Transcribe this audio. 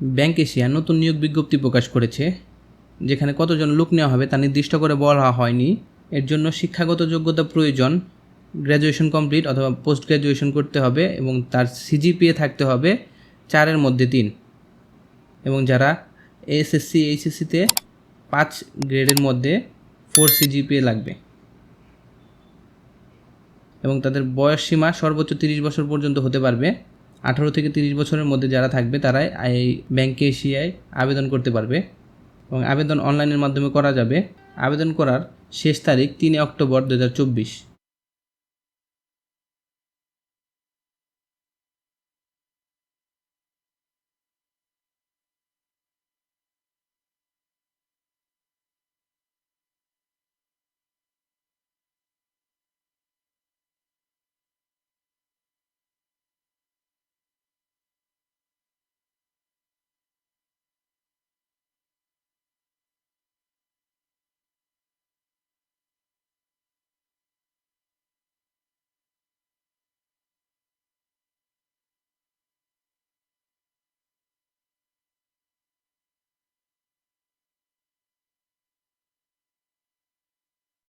Bank Asia নতুন নিয়োগ বিজ্ঞপ্তি প্রকাশ করেছে, যেখানে কতজন লোক নেওয়া হবে তা নির্দিষ্ট করে বলা হয়নি। এর জন্য শিক্ষাগত যোগ্যতা প্রয়োজন গ্র্যাজুয়েশন কমপ্লিট অথবা পোস্ট গ্র্যাজুয়েশন করতে হবে এবং তার সিজিপিএ থাকতে হবে চারের মধ্যে তিন। এবং যারা এসএসসি এইচএসসিতে পাঁচ গ্রেডের মধ্যে ফোর সিজিপিএ লাগবে। এবং তাদের বয়স সীমা সর্বোচ্চ তিরিশ বছর পর্যন্ত হতে পারবে। আঠারো থেকে তিরিশ বছরের মধ্যে যারা থাকবে, তারাই এই ব্যাংকে এশিয়ায় আবেদন করতে পারবে এবং আবেদন অনলাইনের মাধ্যমে করা যাবে। আবেদন করার শেষ তারিখ তিন অক্টোবর দু হাজার চব্বিশ।